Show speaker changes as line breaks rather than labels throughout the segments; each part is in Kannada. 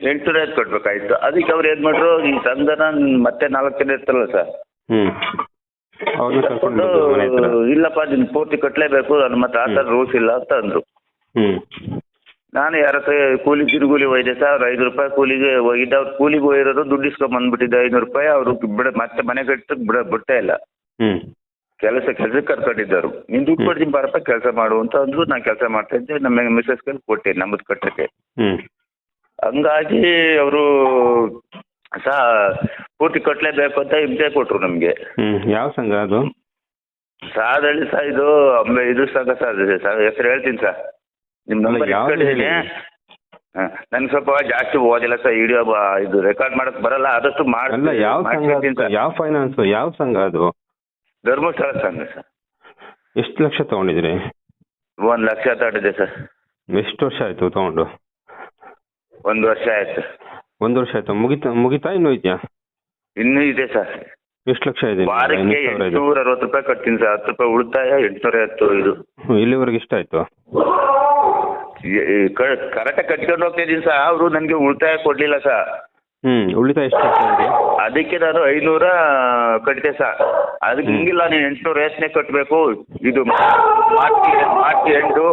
ಎಂಟುನೂರ ಐವತ್ತು ಕೊಡ್ಬೇಕಾಯ್ತು ಅದಕ್ಕೆ ಅವ್ರು ಏನು ಮಾಡ್ರು ಈ ತಂದನ ಮತ್ತೆ ನಾಲ್ಕು ಜನ ಇರ್ತಲ್ಲ ಸರ್.
ಹ್ಮ್. ಅವ್ರನ್ನ ಕರ್ಕೊಂಡು ಬಂದ್ರು ಮನೆ ಹತ್ರ.
ಇಲ್ಲಪ್ಪ ನಿನ್ ಪೂರ್ತಿ ಕಟ್ಟಲೇಬೇಕು ನನ್ನ ಮತ್ತೆ ಆ ಥರ ರೂಲ್ಸ್ ಇಲ್ಲ ಅಂತ ಅಂದ್ರು. ನಾನು ಯಾರ ಹತ್ರ ಕೂಲಿ ಕಿರುಗೂಲಿ ಒಯ್ದೆ ಸರ್ ಐದು ರೂಪಾಯಿ ಕೂಲಿಗೆ ಒಯ್ದ ಅವ್ರು ಕೂಲಿಗೆ ಒಯ್ಯೋರು ದುಡ್ಡು ಇಸ್ಕೊಂಡ್ ಬಂದ್ಬಿಟ್ಟಿದ್ದೆ ಐನೂರು ರೂಪಾಯಿ. ಅವರು ಬಿಡ ಮತ್ತೆ ಮನೆ ಕಟ್ಟಕ್ಕೆ ಬಿಡ ಬಿಡ್ತಾ ಇಲ್ಲ.
ಹ್ಮ್.
ಕೆಲಸ ಕೆಲಸಕ್ಕೆ ಕರ್ಕೊಂಡಿದ್ದರು. ನೀನು ದುಡ್ಡು ಕೊಡ್ತೀನಿ ಬಾರಪ್ಪ ಕೆಲಸ ಮಾಡು ಅಂತ ಅಂದ್ರು. ನಾನು ಕೆಲಸ ಮಾಡ್ತಾ ಇದ್ದೆ. ನಮ್ಮ ಮಿಸ್ಸಸ್ ಕೈಲಿ ಕೊಟ್ಟೆ ನಮ್ಮದು ಕಟ್ಟಕ್ಕೆ. ಹಂಗಾಗಿ ಅವರು ಸಹ ಪೂರ್ತಿ ಕಟ್ಟಲೇಬೇಕು ಅಂತ ಹಿಂಸೆ ಕೊಟ್ರು ನಮಗೆ.
ಯಾವ ಸಂಘ ಅದು?
ಸಾದಲ್ಲಿ ಸಹ ಇದು ಅಂಬೆ ಇದು ಸಂಘ ಸರ್ ಹೆಸರು ಹೇಳ್ತೀನಿ ಸರ್ ನಿಮ್ಮ ನಂಬರ್
ಯಾವ್ದು ಹೇಳಿ?
ನನ್ಗೆ ಸ್ವಲ್ಪ ಜಾಸ್ತಿ ಓದಿಲ್ಲ ಸರ್ ವಿಡಿಯೋ ಇದು ರೆಕಾರ್ಡ್ ಮಾಡಕ್ ಬರಲ್ಲ ಆದಷ್ಟು ಮಾಡಿ
ಯಾವ ಸಂಘ
ಮಾಡ್ಕೊಡ್ತೀನಿ
ಅದು?
ಸರ್
ಯಾವ ಫೈನಾನ್ಸ್ ಯಾವ ಸಂಘ ಅದು?
ಧರ್ಮಸ್ಥಳ ಸಂಘ ಸರ್
ಎಷ್ಟು ಲಕ್ಷ ತಗೊಂಡಿದ್ರಿ?
ಒಂದ್ ಲಕ್ಷ ತಗೊಂಡಿದೆ ಸರ್
ಎಷ್ಟು ವರ್ಷ ಆಯ್ತು ತಗೊಂಡು?
ಒಂದು ವರ್ಷ ಆಯ್ತು.
ಒಂದು ವರ್ಷ ಆಯ್ತು. ಮುಗಿತ ಮುಗಿತಾ ಇನ್ನೂ ಇದೆಯಾ?
ಇನ್ನೂ ಇದೆ ಸರ್.
ಎಷ್ಟು ಲಕ್ಷ ಇದೆ ನಿಮ್ದು?
ವಾರಕ್ಕೆ ಎಂಟುನೂರ ಅರವತ್ತು ರೂಪಾಯಿ ಕಟ್ತೀನಿ ಸರ್. ಹತ್ತು ರೂಪಾಯಿ ಉಳಿತಾಯ ಎಂಟುನೂರ ಐವತ್ತು ಇದು.
ಹ್ಮ್, ಇಲ್ಲಿವರೆಗೆ ಇಷ್ಟ ಆಯ್ತು?
ಕರೆಕ್ಟ್ ಕಟ್ಕೊಂಡು ಹೋಗ್ತಾ ಇದ್ದೀನಿ ಸರ್. ಅವರು ನನಗೆ ಉಳಿತಾಯ ಕೊಡ್ಲಿಲ್ಲ ಸರ್.
ಹ್ಮ್ ಉಳಿತಾಯ ಎಷ್ಟು
ಅದಕ್ಕೆ ನಾನು ಐನೂರ ಕಟ್ಟಿದೆ ಸರ್. ಅದಕ್ಕೆ ಹಿಂಗಿಲ್ಲ ನೀನು ಎಂಟುನೂರ ಐವತ್ತನೇ ಕಟ್ಟಬೇಕು ಇದು ಮಾರ್ಚ್ ಮಾರ್ಚ್ ಎಂಟು.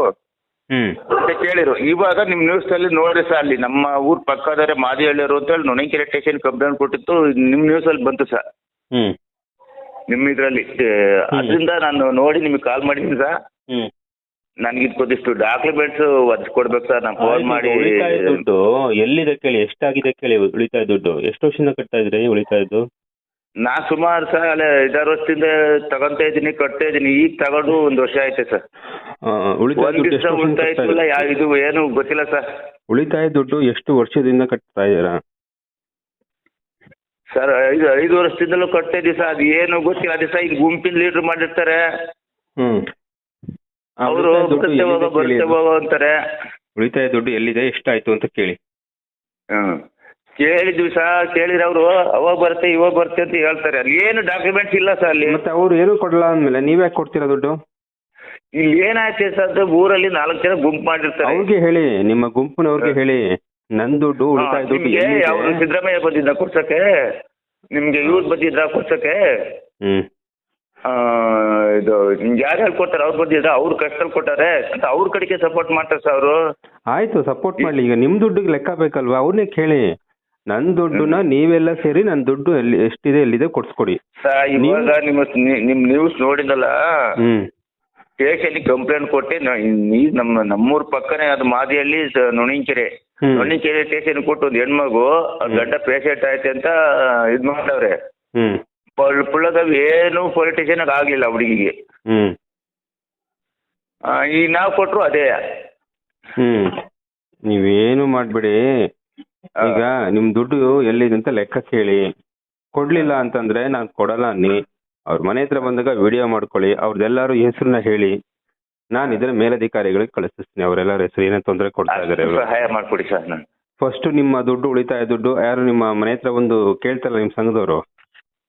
ಹ್ಮ್.
ಅಂತ ಕೇಳಿರು ಇವಾಗ ನಿಮ್ಮ ನ್ಯೂಸಲ್ಲಿ ನೋಡಿ ಸರ್ ಅಲ್ಲಿ ನಮ್ಮ ಊರ್ ಪಕ್ಕದವರೆ ಅಂತ ಹೇಳಿ ನೊಣಕೆರೆ ಸ್ಟೇಷನ್ ಕಂಪ್ಲೇಂಟ್ ಕೊಟ್ಟಿತ್ತು. ನಿಮ್ಮ ನ್ಯೂಸಲ್ಲಿ ಬಂತು ಸರ್. ನಿಮ್ಮ ಇದರಲ್ಲಿ. ಅದರಿಂದ ನಾನು ನೋಡಿ ನಿಮಗೆ ಕಾಲ್ ಮಾಡಿದ್ದೀನಿ ಸರ್.
ಹ್ಮ್.
ನನಗೆ ಇದಕ್ಕೊಂದಿಷ್ಟು ಡಾಕ್ಯುಮೆಂಟ್ಸ್ ಒದ್ದು ಕೊಡ್ಬೇಕು ಸರ್. ನಾನು ಫೋನ್ ಮಾಡಿ
ಉಳಿತಾಯ ದುಡ್ಡು. ಎಲ್ಲಿದೆ ಕೇಳಿ ಎಷ್ಟಾಗಿದೆ ಕೇಳಿ ಉಳಿತಾಯ ದುಡ್ಡು? ಎಷ್ಟು ವರ್ಷದಿಂದ ಕಟ್ತಾ ಇದ್ರಿ ಉಳಿತಾಯದ್ದು
ನಾ ಸುಮಾರು ಸರ್ ಅಲ್ಲೇ ಐದಾರು ವರ್ಷದಿಂದ ತಗೊಂತ ಇದ್ದೀನಿ ಕಟ್ತಾ ಇದ್ದೀನಿ. ಈಗ ತಗೊಂಡು ಒಂದು ವರ್ಷ ಆಯ್ತು ಸರ್.
ಉಳಿತಾಯ?
ಇದು ಏನು ಗೊತ್ತಿಲ್ಲ ಸರ್.
ಉಳಿತಾಯ ದುಡ್ಡು ಎಷ್ಟು ವರ್ಷದಿಂದ ಕಟ್ತಾ ಇದ್ದೀರಾ?
ಸರ್ ಐದು ಐದು ವರ್ಷದಿಂದಲೂ ಕಟ್ತಾ ಇದ್ದೀವಿ ಸರ್. ಅದು ಏನು ಗೊತ್ತಿಲ್ಲ. ಅದೇ ಸರ್ ಈಗ ಗುಂಪಿನ ಲೀಡರ್ ಮಾಡಿರ್ತಾರೆ.
ಹ್ಮ್.
ಅವರು ಬರುತ್ತೆ ಹೋಗೋ ಬರುತ್ತೆ ಹೋಗೋ ಅಂತಾರೆ.
ಉಳಿತಾಯ ದುಡ್ಡು ಎಲ್ಲಿದೆ ಎಷ್ಟಾಯ್ತು ಅಂತ ಕೇಳಿ.
ಹ್ಮ್. ಕೇಳಿದ್ವಿ ಸರ್. ಕೇಳಿದ್ರೆ ಅವರು ಅವಾಗ ಬರುತ್ತೆ ಇವಾಗ ಬರುತ್ತೆ ಅಂತ ಹೇಳ್ತಾರೆ. ಅಲ್ಲಿ ಏನು ಡಾಕ್ಯುಮೆಂಟ್ಸ್ ಇಲ್ಲ ಸರ್ ಅಲ್ಲಿ.
ಮತ್ತೆ ಅವ್ರು ಏನು ಕೊಡಲ್ಲ ಅಂದ್ಮೇಲೆ ನೀವ್ಯಾಕೆ ಕೊಡ್ತೀರಾ ದುಡ್ಡು?
ಇಲ್ಲಿ ಏನಾಯ್ತು ಸರ್ ಊರಲ್ಲಿ ನಾಲ್ಕು ಜನ ಗುಂಪು ಮಾಡಿರ್ತಾರೆ.
ಅವ್ರಿಗೆ ಹೇಳಿ ನಿಮ್ಮ ಗುಂಪಿನವ್ರಿಗೆ ಹೇಳಿ. ನನ್ ದುಡ್ಡು ಉಳಿತಾಯ ದುಡ್ಡು
ನಿಮ್ಗೆ
ಎಲ್ಲಿದೆ?
ಅವ್ರು ಸಿದ್ದರಾಮಯ್ಯ ಬಂದಿದ್ದ ಕೊಡ್ಸಕ್ಕೆ ನಿಮ್ಗೆ ಇವ್ರು ಬಂದಿದ್ರ ಕೊಡ್ಸಕ್ಕೆ
ಹ್ಮ್.
ಆ, ಇದು ನಿಮ್ಗೆ ಯಾರು ಹೇಳ್ಕೊಡ್ತಾರೆ? ಅವ್ರು ಬಂದಿದ್ರ ಅವ್ರು ಕಷ್ಟದಲ್ಲಿ ಕೊಟ್ಟಾರೆ. ಅಂತ ಅವ್ರ ಕಡೆಗೆ ಸಪೋರ್ಟ್ ಮಾಡ್ತಾರೆ ಸರ್ ಅವರು.
ಆಯ್ತು ಸಪೋರ್ಟ್ ಮಾಡ್ಲಿ. ಈಗ ನಿಮ್ ದುಡ್ಡಿಗೆ ಲೆಕ್ಕ ಬೇಕಲ್ವಾ? ಅವ್ರನ್ನೇ ಕೇಳಿ. ನನ್ ದುಡ್ಡನ್ನ ನೀವೆಲ್ಲ ಸೇರಿ ನನ್ ದುಡ್ಡು ಎಲ್ಲಿ ಎಷ್ಟಿದೆ ಎಲ್ಲಿದೆ ಕೊಡ್ಸ್ಕೊಡಿ.
ಸರ್ ಇವಾಗ ನಿಮ್ಮ ನ್ಯೂಸ್ ನೋಡಿದಲ್ಲ?
ಹ್ಮ್.
ಸ್ಟೇಷನ್ಗೆ ಕಂಪ್ಲೇಂಟ್ ಕೊಟ್ಟೆ ನ- ಈ ನಮ್ಮ ನಮ್ಮೂರ್ ಪಕ್ಕನೆ ಅದು ಮಾದಿಯಲ್ಲಿ ಸ- ನುಣಿಂಕೆರೆ
ಹ್ಮ್.
ನೊಣಿಕೆರೆ ಸ್ಟೇಷನ್ ಕೊಟ್ಟು ಒಂದು ಹೆಣ್ಮಗು ಅವ್ರ್ ಗಂಡ ಪೇಷಂಟ್ ಆಯ್ತು ಅಂತ ಇದ್ ಮಾಡವ್ರೆ
ಹ್ಮ್.
ಪುಳ್ಳದಾಗ ಏನು ಪೊಲಿಟಿಷಿಯನ್ ಆಗ್ಲಿಲ್ಲ ಹುಡುಗಿಗೆ.
ಹ್ಮ್.
ಈ ಈಗ ನಾವು ಕೊಟ್ರು ಅದೇ.
ಹ್ಮ್. ನೀವೇನು ಮಾಡ್ಬಿಡಿ. ಈಗ ನಿಮ್ ದುಡ್ಡು ಎಲ್ಲಿದೆ ಅಂತ ಲೆಕ್ಕ ಕೇಳಿ. ಕೊಡ್ಲಿಲ್ಲ ಅಂತಂದ್ರೆ ನಾನ್ ಕೊಡಲ್ಲ ಅನ್ನಿ. ಅವ್ರ ಮನೆ ಹತ್ರ ಬಂದಾಗ ವಿಡಿಯೋ ಮಾಡ್ಕೊಳ್ಳಿ ಅವ್ರದ್ದೆಲ್ಲಾರು ಹೆಸರನ್ನ ಹೇಳಿ. ನಾನು ಇದನ್ನ ಮೇಲಧಿಕಾರಿಗಳಿಗೆ ಕಳಿಸ್ತೀನಿ ಅವರೆಲ್ಲರ ಹೆಸರು ಏನೇ ತೊಂದರೆ ಕೊಡ್ತಾ ಇದಾರೆ
ಅಷ್ಟು ಸಹಾಯ ಮಾಡ್ಕೊಡಿ ಸರ್ ನಾನು.
ಫಸ್ಟ್ ನಿಮ್ಮ ದುಡ್ಡು ಉಳಿತಾಯ ದುಡ್ಡು ಯಾರು ನಿಮ್ಮ ಮನೆ ಹತ್ರ ಒಂದು ಕೇಳ್ತಾರಲ್ಲ ನಿಮ್ ಸಂಘದವರು?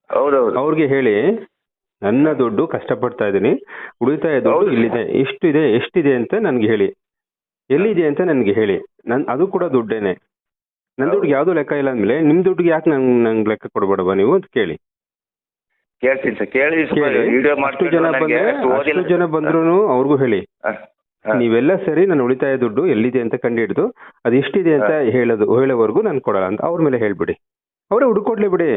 ಹೌದೌದು.
ಅವ್ರಿಗೆ ಹೇಳಿ ನನ್ನ ದುಡ್ಡು ಕಷ್ಟಪಡ್ತಾ ಇದ್ದೀನಿ ಉಳಿತಾಯ ದುಡ್ಡು
ಹೌದು.
ಇಲ್ಲಿದೆ ಇಷ್ಟಿದೆ ಎಷ್ಟಿದೆ ಅಂತ ನನ್ಗೆ ಹೇಳಿ. ಎಲ್ಲಿದೆ ಅಂತ ನನ್ಗೆ ಹೇಳಿ. ನನ್ ಅದು ಕೂಡ ದುಡ್ಡೇನೆ. ನನ್ನ ದುಡ್ಡು ಯಾವ್ದು ಲೆಕ್ಕ ಇಲ್ಲ ಅಂದ್ಮೇಲೆ ನಿಮ್ ದುಡ್ಡು ಯಾಕೆ ನಂಗೆ ನಂಗೆ ಲೆಕ್ಕ ಕೊಡ್ಬೇಡವಾ ನೀವು ಅಂತ ಕೇಳಿ.
ಕೇಳ್ತೀನಿ ಸರ್ ಕೇಳಿ ವಿಡಿಯೋ
ಅಷ್ಟು ಜನ ಬಂದ್ರೆ
ಅಷ್ಟು
ಜನ ಬಂದ್ರು ಅವ್ರಿಗೂ ಹೇಳಿ. ನೀವೆಲ್ಲ ಸರಿ ನನ್ನ ಉಳಿತಾಯ ದುಡ್ಡು ಎಲ್ಲಿದೆ ಅಂತ ಕಂಡು ಹಿಡಿದು ಅದು ಎಷ್ಟಿದೆ ಅಂತ ಹೇಳೋದು ಹೇಳೋವರೆಗೂ ನಾನು ಕೊಡಲ್ಲ ಅಂತ ಅವ್ರ ಮೇಲೆ ಹೇಳ್ಬಿಡಿ. ಅವರೇ ಹುಡುಕೊಡ್ಲಿ ಬಿಡಿ.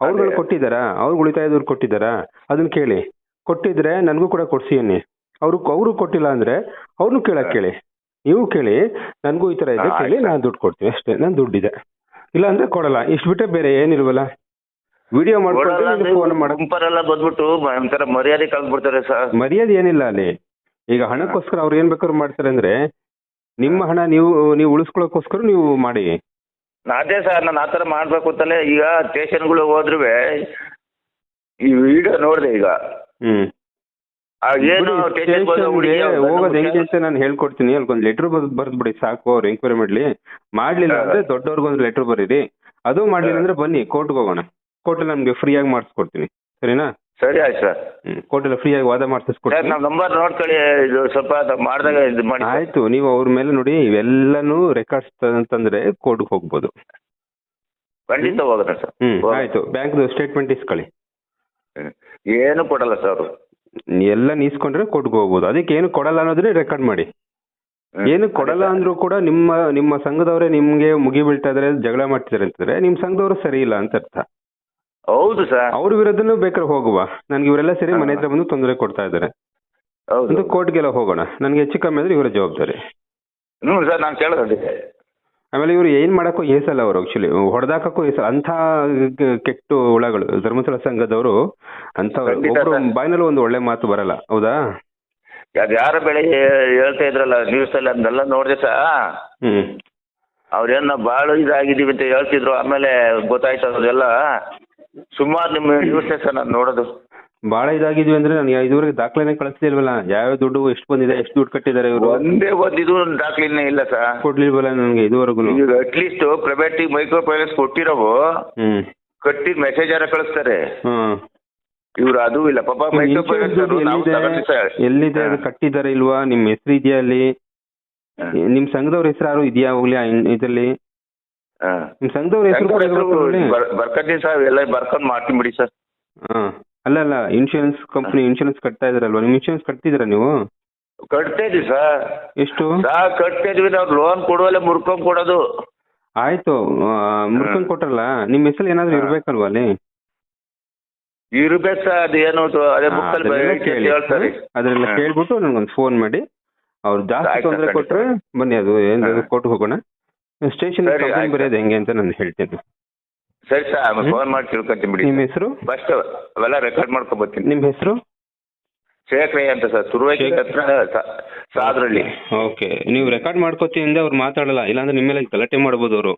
ಅವ್ರುಗಳು. ಕೊಟ್ಟಿದ್ದಾರಾ? ಅವ್ರಿಗೆ ಉಳಿತಾಯ ದುಡ್ಡು ಕೊಟ್ಟಿದ್ದಾರಾ? ಅದನ್ನ ಕೇಳಿ. ಕೊಟ್ಟಿದ್ರೆ ನನಗೂ ಕೂಡ ಕೊಡ್ಸಿ ಅನ್ನಿ. ಅವ್ರು ಅವರು ಕೊಟ್ಟಿಲ್ಲ ಅಂದ್ರೆ ಅವ್ರನ್ನೂ ಕೇಳಕ್ ಕೇಳಿ. ನೀವು ಕೇಳಿ ನನಗೂ ಈ ತರ ಇದೆ ಕೇಳಿ. ನಾನು ದುಡ್ಡು ಕೊಡ್ತೀನಿ ಅಷ್ಟೇ ನನ್ನ ದುಡ್ಡಿದೆ. ಇಲ್ಲ ಅಂದ್ರೆ ಕೊಡಲ್ಲ ಇಷ್ಟು ಬಿಟ್ಟರೆ ಬೇರೆ ಏನಿಲ್ವಲ್ಲ? ವಿಡಿಯೋ ಮಾಡ್ಕೊಂಡು ಫೋನ್ ಮಾಡಕ್
ಗುಂಪರೆಲ್ಲ ಬಂದ್ಬಿಟ್ಟು ಒಂಥರ ಮರ್ಯಾದೆ ಕಳ್ದ್ಬಿಡ್ತಾರೆ ಸರ್.
ಮರ್ಯಾದೆ ಏನಿಲ್ಲ ಅಲ್ಲಿ. ಈಗ ಹಣಕ್ಕೋಸ್ಕರ ಅವ್ರು ಏನ್ ಬೇಕಾದ್ರು ಮಾಡ್ತಾರೆ ಅಂದ್ರೆ ನಿಮ್ಮ ಹಣ ನೀವು ನೀವು ಉಳಿಸ್ಕೊಳ್ಳೋಕೋಸ್ಕರ ನೀವು ಮಾಡಿ.
ಅದೇ ಸರ್ ನಾನು ಆ ಥರ ಮಾಡ್ಬೇಕು ಅಂತಲೇ ಈಗ ಸ್ಟೇಷನ್ಗಳು ಹೋದ್ರು ಈ ವಿಡಿಯೋ ನೋಡಿದೆ ಈಗ.
ಹ್ಮ್. ಹೋಗೋದು
ಗಂಡ
ಹೆಂಗೆ ಅಂತ ನಾನು ಹೇಳ್ಕೊಡ್ತೀನಿ. ಅಲ್ಗೊಂದು ಲೆಟರ್ ಬರ್ದ್ ಬಿಡಿ ಸಾಕು ಅವ್ರು ಎಂಕ್ವೈರಿ ಮಾಡ್ಲಿ. ಮಾಡ್ಲಿಲ್ಲ ಅಂದ್ರೆ ದೊಡ್ಡವ್ರಿಗೊಂದು ಲೆಟರ್ ಬರೀರಿ. ಅದು ಮಾಡ್ಲಿಲ್ಲ ಅಂದ್ರೆ ಬನ್ನಿ ಕೋರ್ಟ್ಗೆ ಹೋಗೋಣ. ಕೋರ್ಟ್ ನಮ್ಗೆ ಫ್ರೀಯಾಗಿ ಮಾಡಿಸ್ಕೊಡ್ತೀನಿ. ಸರಿನಾ?
ಸರಿ ಆಯ್ತು ಸರ್.
ಫ್ರೀ ಫ್ರೀಯಾಗಿ ವಾದ
ಸರ್
ಮಾಡಿಸ್ಕೊಡ್ತೀನಿ
ನಮ್ಮ ನಂಬರ್ ನೋಡ್ಕೊಳ್ಳಿ ಇದು ಸ್ವಲ್ಪ ಅದು ಮಾಡಿದಾಗ ಇದು ಮಾಡಿ. ಸರ್.
ಆಯ್ತು ನೀವು ಅವ್ರ ಮೇಲೆ ನೋಡಿ ಇವೆಲ್ಲನೂ ರೆಕಾರ್ಡ್ಸ್ ಅಂತಂದ್ರೆ ಕೋರ್ಟ್ಗೆ ಹೋಗ್ಬೋದು.
ಖಂಡಿತ ಹೋಗೋಣ ಸರ್.
ಹ್ಮ್
ಹೋಗೋಣ.
ಆಯ್ತು. ಬ್ಯಾಂಕ್ದು ಸ್ಟೇಟ್ಮೆಂಟ್ ಇಸ್ಕೊಳ್ಳಿ.
ಹ್ಮ್. ಏನು ಕೊಡಲ್ಲ ಸರ್ ಅವರು.
ಎಲ್ಲ ನೀಸ್ಕೊಂಡ್ರೆ ಕೋರ್ಟ್ಗೆ ಹೋಗ್ಬೋದು. ಅದಕ್ಕೆ ಏನು ಕೊಡಲ್ಲ ಅನ್ನೋದ್ರೆ ರೆಕಾರ್ಡ್ ಮಾಡಿ. ಏನು ಕೊಡಲ್ಲ ಅಂದ್ರೂ ಕೂಡ ನಿಮ್ಮ ನಿಮ್ಮ ಸಂಘದವರೇ ನಿಮ್ಗೆ ಮುಗಿ ಇದ್ರೆ ಇದಾರೆ ಜಗಳ ಮಾಡ್ತಿದಾರೆ ಅಂತಂದ್ರೆ ನಿಮ್ ಸಂಘದವರು ಸರಿ ಇಲ್ಲ ಅಂತ ಅರ್ಥ.
ಹೌದು ಸರ್.
ಅವ್ರ ವಿರುದ್ಧನೂ ಬೇಕಾದ್ರೆ ಹೋಗುವ. ನನ್ಗೆ ಇವರೆಲ್ಲ ಸೇರಿ ಮನೆ ಹತ್ರ ಬಂದು ತೊಂದರೆ ಕೊಡ್ತಾ ಇದ್ದಾರೆ.
ಹೌದು.
ಒಂದು ಕೋರ್ಟ್ಗೆಲ್ಲ ಹೋಗೋಣ. ನನ್ಗೆ ಹೆಚ್ಚು ಕಮ್ಮಿ ಆದ್ರೆ ಇವರ ಜವಾಬ್ದಾರಿ.
ಹ್ಞೂ ಸರ್ ನಾನು ಕೇಳೋದು
ಆಮೇಲೆ ಇವರು ಏನ್ ಮಾಡಕ್ಕೂ ಏಸಲ್ಲ ಅವರು ಆಕ್ಚುಲಿ ಹೊಡೆದಾಕಕ್ಕೂ ಏಸಲ್ಲ. ಅಂತ ಕೆಟ್ಟು ಹುಳಗಳು ಧರ್ಮಸ್ಥಳ ಸಂಘದವರು ಅಂತ
ಖಂಡಿತ
ಒಬ್ರು
ಸರ್.
ಬಾಯಿನಲ್ಲಿ ಒಂದು ಒಳ್ಳೆ ಮಾತು ಬರಲ್ಲ. ಹೌದಾ?
ಅದು ಯಾರ ಬೆಳೆ ಹೇಳ್ತಾ ಇದ್ರಲ್ಲ ನ್ಯೂಸಲ್ಲಿ ಅದನ್ನೆಲ್ಲ ನೋಡಿದೆ ಸರ್
ಹ್ಮ್.
ಬಾಳು ಭಾಳ ಇದಾಗಿದ್ದೀವಿ ಅಂತ ಹೇಳ್ತಿದ್ರು. ಆಮೇಲೆ ಗೊತ್ತಾಯ್ತು ಅದೆಲ್ಲ. ಸುಮಾರು ನಿಮ್ಮ ನ್ಯೂಸ್ ಸರ್ ನಾನು ನೋಡೋದು.
ಬಹಳ ಇದಾಗಿದ್ವಿ ಅಂದ್ರೆ ನಾನು ಇದುವರೆಗೆ ದಾಖಲೆನೆ ಕಳಿಸ್ಲಿಲ್ವಲ್ಲ ಯಾವ ದುಡ್ಡು ಎಷ್ಟು ಬಂದಿದೆ ಎಷ್ಟು ದುಡ್ಡು ಕಟ್ಟಿದ್ದಾರೆ ಇವರು?
ಒಂದೇ ಒಂದು ಇದು ದಾಖಲೆನೇ ಇಲ್ಲ ಸರ್.
ಕೊಡ್ಲಿಲ್ವಲ್ಲ ನನಗೆ ಇದುವರೆಗೂ
ಈಗ ಅಟ್ಲೀಸ್ಟ್ ಪ್ರೈವೇಟಿಗೆ ಮೈಕ್ರೋ ಫೈನಾನ್ಸ್ ಕೊಟ್ಟಿರೋವು.
ಹ್ಮ್.
ಕಟ್ಟಿದ ಮೆಸೇಜ್ ಯಾರ ಕಳಿಸ್ತಾರೆ.
ಹ್ಮ್
ಇವ್ರು ಅದು ಇಲ್ಲ. ಪಾಪ ಮೈಕ್ರೋ
ಫೈನಾನ್ಸ್
ಫೈನಾನ್ಸ್ ನಾವು ತಗೊಂಡ್ವಿ ಸರ್.
ಎಲ್ಲಿದೆ? ಅದು ಕಟ್ಟಿದ್ದಾರೆ ಇಲ್ವಾ? ನಿಮ್ ಹೆಸರು ಇದೆಯಾ ಅಲ್ಲಿ. ನಿಮ್ ಸಂಘದವ್ರ ಹೆಸರು ಯಾರು ಇದೆಯಾ ಹೋಗ್ಲಿ ಇದ್ರಲ್ಲಿ?
ಹಾ.
ನಿಮ್ ಸಂಘದವ್ರ ಹೆಸರು ಕೂಡ
ಸರ್ ಎಲ್ಲ ಬರ್ಕೊಂಡು ಮಾಡ್ತೀನಿ ಬಿಡಿ ಸರ್.
ಹಾ. ಅಲ್ಲ ಅಲ್ಲ ಇನ್ಶೂರೆನ್ಸ್ ಕಂಪನಿ ಇನ್ಶೂರೆನ್ಸ್ ಕಟ್ತಾ ಇದ್ರಲ್ವಾ? ನಿಮ್ ಇನ್ಶೂರೆನ್ಸ್ ಕಟ್ತಿದ್ದೀರಾ ನೀವು?
ಕಟ್ತಾ ಇದ್ವಿ ಸರ್.
ಎಷ್ಟು?
ಸರ್ ಕಟ್ತಾ ಇದ್ವಿ ನಾವು ಲೋನ್ ಕೊಡುವಲ್ಲೇ ಮುರ್ಕೊಂಡ್ ಕೊಡೋದು.
ಆಯ್ತು ಮುರ್ಕೊಂಡ್ ಕೊಟ್ರಲ್ಲ ನಿಮ್ ಹೆಸರು ಏನಾದ್ರು. ಇರ್ಬೇಕಲ್ವಾ ಅಲ್ಲಿ?
ಇರ್ಬೇಕು ಸರ್ ಅದು ಏನು ಅದೇ ಬುಕ್ಕಲ್ಲಿ ಹೇಳ್ತಾರೆ
ಅದನ್ನೆಲ್ಲ. ಕೇಳ್ಬಿಟ್ಟು ನನಗೊಂದು ಫೋನ್ ಮಾಡಿ. ಅವ್ರು ಜಾಸ್ತಿ ತೊಂದರೆ. ಕೊಟ್ರೆ ಬನ್ನಿ ಅದು ಏನ್. ಕೊಟ್ಟು ಹೋಗೋಣ. ಸ್ಟೇಷನ್
ಸರಿ,
ಕಂಪ್ಲೇಂಟ್
ಆಯ್ತು.
ಬರೆಯೋದು ಹೆಂಗೆ ಅಂತ ನಾನು ಹೇಳ್ತೀನಿ.
ಸರಿ ಸರ್ ಆಮೇಲೆ? ಫೋನ್ ಮಾಡಿ ತಿಳ್ಕೊಂತೀನಿ ಬಿಡಿ
ನಿಮ್ಮ ಹೆಸರು?
ಫಸ್ಟ್ ಅವೆಲ್ಲ ರೆಕಾರ್ಡ್ ಮಾಡ್ಕೊಂಡ್ ಬರ್ತೀನಿ.
ನಿಮ್ಮ ಹೆಸರು?
ಶೇಖರಯ್ಯ ಅಂತ ಸರ್ ತುರುವೇಕಿ ಹತ್ರ ಸಾ- ಸಾದ್ರಳ್ಳಿ.
ಓಕೆ ನೀವು ರೆಕಾರ್ಡ್ ಮಾಡ್ಕೋತೀನಿ ಅಂದ್ರೆ ಅವ್ರು ಮಾತಾಡಲ್ಲ ಇಲ್ಲಾಂದ್ರೆ ನಿಮ್ಮ ಮೇಲೆ ಗಲಾಟೆ ಮಾಡ್ಬೋದು ಅವರು.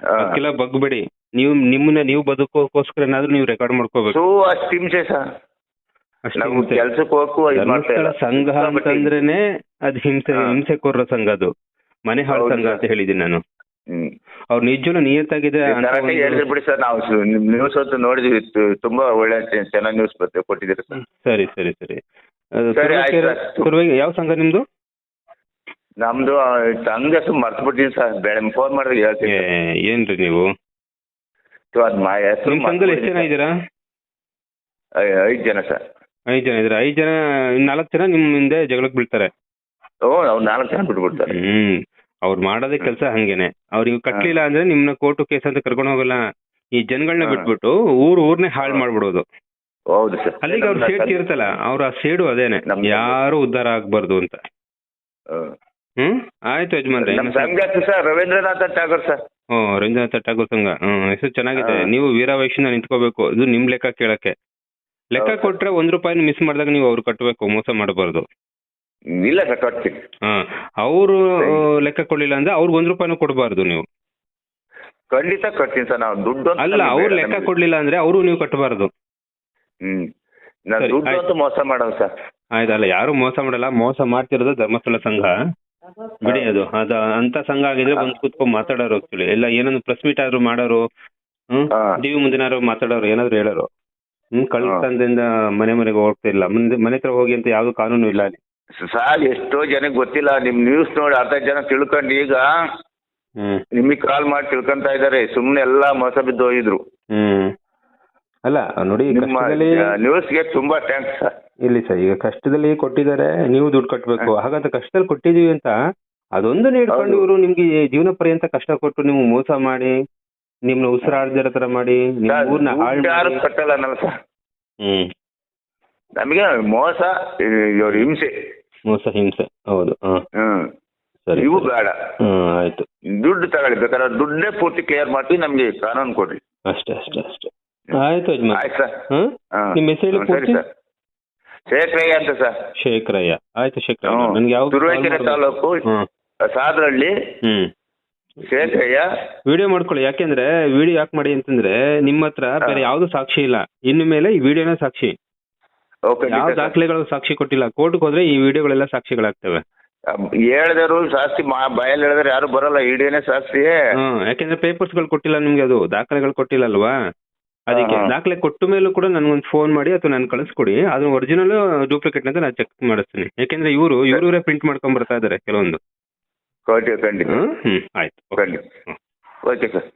ಹಾ.
ಅದಕ್ಕೆಲ್ಲ ಬಗ್ಬೇಡಿ ನೀವು ನಿಮ್ಮನ್ನ ನೀವು ಬದುಕೋಕೋಸ್ಕರ ಏನಾದ್ರು ನೀವು ರೆಕಾರ್ಡ್ ಮಾಡ್ಕೋಬೇಕು.
ಸೊ ಅಷ್ಟು ಹಿಂಸೆ ಸರ್.
ಅಷ್ಟೇ
ನಾವು
ಹಿಂಸೆ.
ಕೆಲ್ಸಕ್ಕೆ ಹೋಗಕ್ಕೂ ಇದು ಮಾಡ್ತಾ
ಧರ್ಮಸ್ಥಳ
ಇಲ್ಲ
ಸಂಘ ಅಂತಂದ್ರೇನೆ ಅದು ಹಿಂಸೆ
ಹಿಂಸೆ
ಹಿಂಸೆಕೋರ್ರ ಸಂಘ ಅದು. ಮನೆ ಹಾಳು ಸಂಘ ಅಂತ ಹೇಳಿದ್ದೀನಿ ನಾನು. ಅವ್ರು ನಿಜವೂ ನಿಯತ್ತಾಗಿದೆ
ಹೇಳಿದ್ರೆ ಬಿಡಿ ಸರ್ ನಾವು ನ್ಯೂಸ್ ಅಂತ ನೋಡಿದ್ವಿ ತುಂಬಾ ಒಳ್ಳೆ ಚೆನ್ನಾಗಿ ನ್ಯೂಸ್ ಬರ್ತೀವಿ ಕೊಟ್ಟಿದ್ದೀರಿ ಸರ್.
ಸರಿ ಸರಿ. ಯಾವ ಸಂಘ ನಿಮ್ದು?
ನಮ್ದು ಸಂಘ ಸುಮ್ ಮರ್ತು ಬಿಟ್ಟಿದ್ದೀನಿ ಸರ್ ಬೆಳೆ ಫೋನ್ ಮಾಡಿದ್ರೆ ಹೇಳ್ತೀನಿ
ಏನ್ರಿ ನೀವು? ನಿಮ್ ಸಂಘದಲ್ಲಿ ಎಷ್ಟು ಜನ ಇದ್ದೀರಾ
ಐದು ಜನ ಸರ್.
ಐದ್ ಜನ ಇದ್ದೀರಾ? ಐದ್ ಜನ ನಾಲ್ಕ್ ಜನ ನಿಮ್ ಹಿಂದೆ ಜಗಳಕ್ಕೆ ಬೀಳ್ತಾರೆ.
ಓ ಅವ್ರು ನಾಲ್ಕು ಜನ ಬಿಟ್ಬಿಡ್ತಾರೆ.
ಹ್ಮ್. ಅವ್ರು ಮಾಡೋದೇ ಕೆಲಸ ಹಂಗೇನೆ. ಅವ್ರಿಗೆ ಕಟ್ಲಿಲ್ಲ ಅಂದ್ರೆ ನಿಮ್ನ ಕೋರ್ಟು ಕೇಸ್ ಅಂತ ಕರ್ಕೊಂಡು ಹೋಗಲ್ಲ. ಈ ಜನಗಳನ್ನ ಬಿಟ್ಬಿಟ್ಟು ಊರ್ ಊರ್ನೇ ಹಾಳು ಮಾಡ್ಬಿಡೋದು.
ಹೌದು ಸರ್.
ಅಲ್ಲಿಗೆ ಅವ್ರ ಸೇಡ್ ಇರ್ತಲ್ಲ ಅವ್ರ ಆ ಸೇಡು ಅದೇನೆ. ಯಾರು ಉದ್ಧಾರ ಆಗ್ಬಾರ್ದು ಅಂತ. ಹ್ಮ್? ಆಯ್ತು
ಯಜಮಾನ್ ಟಾಗೋರ್ ಸರ್ ರವೀಂದ್ರನಾಥ ಠಾಗೂರ್ ಸರ್.
ಓ ರಂಜನಾಥ ಠಾಗೂರ್ ಸಂಘ. ಹ್ಮ್ ಹೆಸರು ಚೆನ್ನಾಗಿದೆ. ನೀವು ವೀರವೈಶ್ಯನ ನಿಂತ್ಕೋಬೇಕು. ಇದು ನಿಮ್ ಲೆಕ್ಕ ಕೇಳಕ್ಕೆ. ಲೆಕ್ಕ. ಕೊಟ್ರೆ ಒಂದ್ ರೂಪಾಯಿನ ಮಿಸ್ ಮಾಡಿದಾಗ ನೀವು ಅವ್ರು ಕಟ್ಟಬೇಕು ಮೋಸ ಮಾಡಬಾರ್ದು.
ಇಲ್ಲ ಸರ್ ಕಟ್ತೀನಿ
ಹಾ ಅವರು ಲೆಕ್ಕ ಕೊಡ್ಲಿಲ್ಲ ಅಂದ್ರೆ ಅವ್ರಿಗೆ ಒಂದ್ ರೂಪಾಯಿನೂ ಕೊಡಬಾರ್ದು ನೀವು.
ಖಂಡಿತ ಕಟ್ತೀನಿ ಸರ್ ನಾವು ದುಡ್ಡು ಅಂತ
ಅಲ್ಲ ಅವ್ರು
ಬೇಡ,
ಲೆಕ್ಕ
ನಮ್ಗೆ.
ಕೊಡ್ಲಿಲ್ಲ ಅಂದ್ರೆ ಅವರು ನೀವು ಕಟ್ಟಬಾರ್ದು
ಹ್ಮ್ ನಾನು
ಸರಿ,
ದುಡ್ಡು
ಆಯ್ತು.
ಅಂತೂ ಮೋಸ ಮಾಡಲ್ಲ ಸರ್.
ಆಯ್ತಲ್ಲ ಯಾರು ಮೋಸ ಮಾಡಲ್ಲ ಮೋಸ ಮಾಡ್ತಿರೋದು ಧರ್ಮಸ್ಥಳ ಸಂಘ. ಬಿಡಿ ಅದು ಅದ ಅಂತ ಸಂಘ ಆಗಿದ್ರೆ ಬಂದು ಕೂತ್ಕೊಂಡ್ ಮಾತಾಡೋರು ಆಕ್ಚುಲಿ ಎಲ್ಲ ಏನಾದ್ರು ಪ್ರೆಸ್ ಮೀಟ್ ಆದ್ರೂ ಮಾಡೋರು ಹ್ಮ್
ಹಾ.
ಟಿವಿ ಮುಂದಿನಾರು ಮಾತಾಡೋರು ಏನಾದ್ರು ಹೇಳೋರು. ಹ್ಮ್ ಕಳ್ತನದಿಂದ ಮನೆ ಮನೆಗೆ ಹೋಗ್ತಿಲ್ಲ ಮುಂದೆ ಮನೆ ಹತ್ರ ಹೋಗಿ ಅಂತ ಯಾವ್ದು ಕಾನೂನು ಇಲ್ಲ ಅಲ್ಲಿ.
ಸಾರ್ ಎಷ್ಟೋ ಜನಕ್ಕೆ ಗೊತ್ತಿಲ್ಲ ನಿಮ್ ನ್ಯೂಸ್ ನೋಡಿ ಅರ್ಧ ಜನ ತಿಳ್ಕೊಂಡು ಈಗ
ಹ್ಮ್.
ನಿಮಗೆ ಕಾಲ್ ಮಾಡಿ ತಿಳ್ಕೊಂತ ಇದಾರೆ ಸುಮ್ನೆ ಎಲ್ಲಾ ಮೋಸ ಬಿದ್ದು ಹೋಗಿದ್ರು.
ಹ್ಮ್. ಅಲ್ಲ ನೋಡಿ
ನಿಮ್ಮ
ಕಷ್ಟದಲ್ಲಿ
ನ್ಯೂಸ್ಗೆ ತುಂಬಾ ಥ್ಯಾಂಕ್ಸ್ ಸರ್
ಇಲ್ಲಿ ಸರ್ ಈಗ ಕಷ್ಟದಲ್ಲಿ ಕೊಟ್ಟಿದ್ದಾರೆ ನೀವು ದುಡ್ಡು ಕಟ್ಟಬೇಕು ಹಾಗಂತ ಕಷ್ಟದಲ್ಲಿ ಕೊಟ್ಟಿದೀವಿ ಅಂತ ಅದೊಂದು ನೀಡ್ಕೊಂಡು
ಹೌದು.
ಇವರು ನಿಮ್ಗೆ ಜೀವನ ಪರ್ಯಂತ ಕಷ್ಟ ಕೊಟ್ಟು ನೀವು ಮೋಸ ಮಾಡಿ ನಿಮ್ನ ಉಸಿರಾಡ್ದಿರೋ ತರ ಮಾಡಿ ನಿಮ್ ಊರ್ನ ಹಾಳು
ಯಾರು
ಮಾಡಿ.
ಕಟ್ಟಲ್ಲ ಅನ್ನಲ್ಲ ಸರ್
ಹ್ಮ್.
ನಮಗೆ ಮೋಸ ಇವ್ರ ಹಿಂಸೆ.
ಮೋಸ ಹಿಂಸೆ. ಹೌದು ಹಾ.
ಹ್ಮ್.
ಸರಿ
ಇವು. ಬೇಡ.
ಹ್ಮ್ ಆಯ್ತು.
ದುಡ್ಡು ತಗೊಳ್ಳಿ ಬೇಕಾದ್ರೆ ದುಡ್ಡೇ ಪೂರ್ತಿ ಕ್ಲಿಯರ್ ಮಾಡ್ತೀವಿ ನಮ್ಗೆ ಕಾನೂನು ಕೊಡ್ರಿ.
ಅಷ್ಟೇ ಅಷ್ಟೇ ಅಷ್ಟೇ. ಆಯ್ತು ಯಜಮಾನ್.
ಆಯ್ತು ಸರ್.
ಹ್ಮ್ ನಿಮ್ಮ ಹೆಸರು
ಸರಿ ಸರ್. ಶೇಖರಯ್ಯ ಅಂತ ಸರ್.
ಶೇಖರಯ್ಯ. ಆಯ್ತು ಶೇಖರಯ್ಯ. ನನ್ಗೆ ಯಾವ
ತುರುವೇಕೆರೆ ತಾಲೂಕು ಸಾದ್ರಳ್ಳಿ
ಹ್ಮ್.
ಶೇಖರಯ್ಯ.
ವಿಡಿಯೋ ಮಾಡ್ಕೊಳ್ಳಿ. ಯಾಕೆಂದ್ರೆ ವಿಡಿಯೋ ಯಾಕೆ ಮಾಡಿ ಅಂತಂದ್ರೆ ನಿಮ್ಮ ಹತ್ರ ಬೇರೆ ಯಾವ್ದು ಸಾಕ್ಷಿ ಇಲ್ಲ. ಇನ್ನು ಮೇಲೆ ಈ ವಿಡಿಯೋನೇ ಸಾಕ್ಷಿ.
ಓಕೆ
ಯಾವ ದಾಖಲೆಗಳು ಸಾಕ್ಷಿ ಕೊಟ್ಟಿಲ್ಲ. ಕೋರ್ಟ್ಗೆ ಹೋದ್ರೆ ಈ ವಿಡಿಯೋಗಳೆಲ್ಲ ಸಾಕ್ಷಿಗಳಾಗ್ತವೆ.
ಹೇಳಿದರು ಜಾಸ್ತಿ ಬಯಲ್ ಹೇಳಿದ್ರೆ ಯಾರು ಬರಲ್ಲ. ಇಡೀನೇ ಸಾಕ್ಷಿ
ಹ್ಮ್ ಯಾಕೆಂದ್ರೆ ಪೇಪರ್ಸ್ಗಳು ಕೊಟ್ಟಿಲ್ಲ ನಿಮ್ಗೆ ಅದು. ದಾಖಲೆಗಳು ಕೊಟ್ಟಿಲ್ಲ ಅಲ್ವಾ ಅದಕ್ಕೆ. ದಾಖಲೆ ಕೊಟ್ಟ ಮೇಲೂ ಕೂಡ ನನ್ಗೊಂದು ಫೋನ್ ಮಾಡಿ ಅಥವಾ ನಾನು ಕಳಿಸ್ಕೊಡಿ. ಅದು ಒರಿಜಿನಲ್ ಡೂಪ್ಲಿಕೇಟ್ ಅಂತ ನಾನು ಚೆಕ್ ಮಾಡಿಸ್ತೀನಿ. ಯಾಕೆಂದ್ರೆ ಇವರು ಇವರೇ ಪ್ರಿಂಟ್ ಮಾಡ್ಕೊಂಡ್ ಬರ್ತಾ ಇದಾರೆ ಕೆಲವೊಂದು.
ಖಂಡಿತ ಖಂಡಿತ.
ಹ್ಮ್ ಹ್ಮ್ ಆಯ್ತು.
ಖಂಡಿತ. Okay sir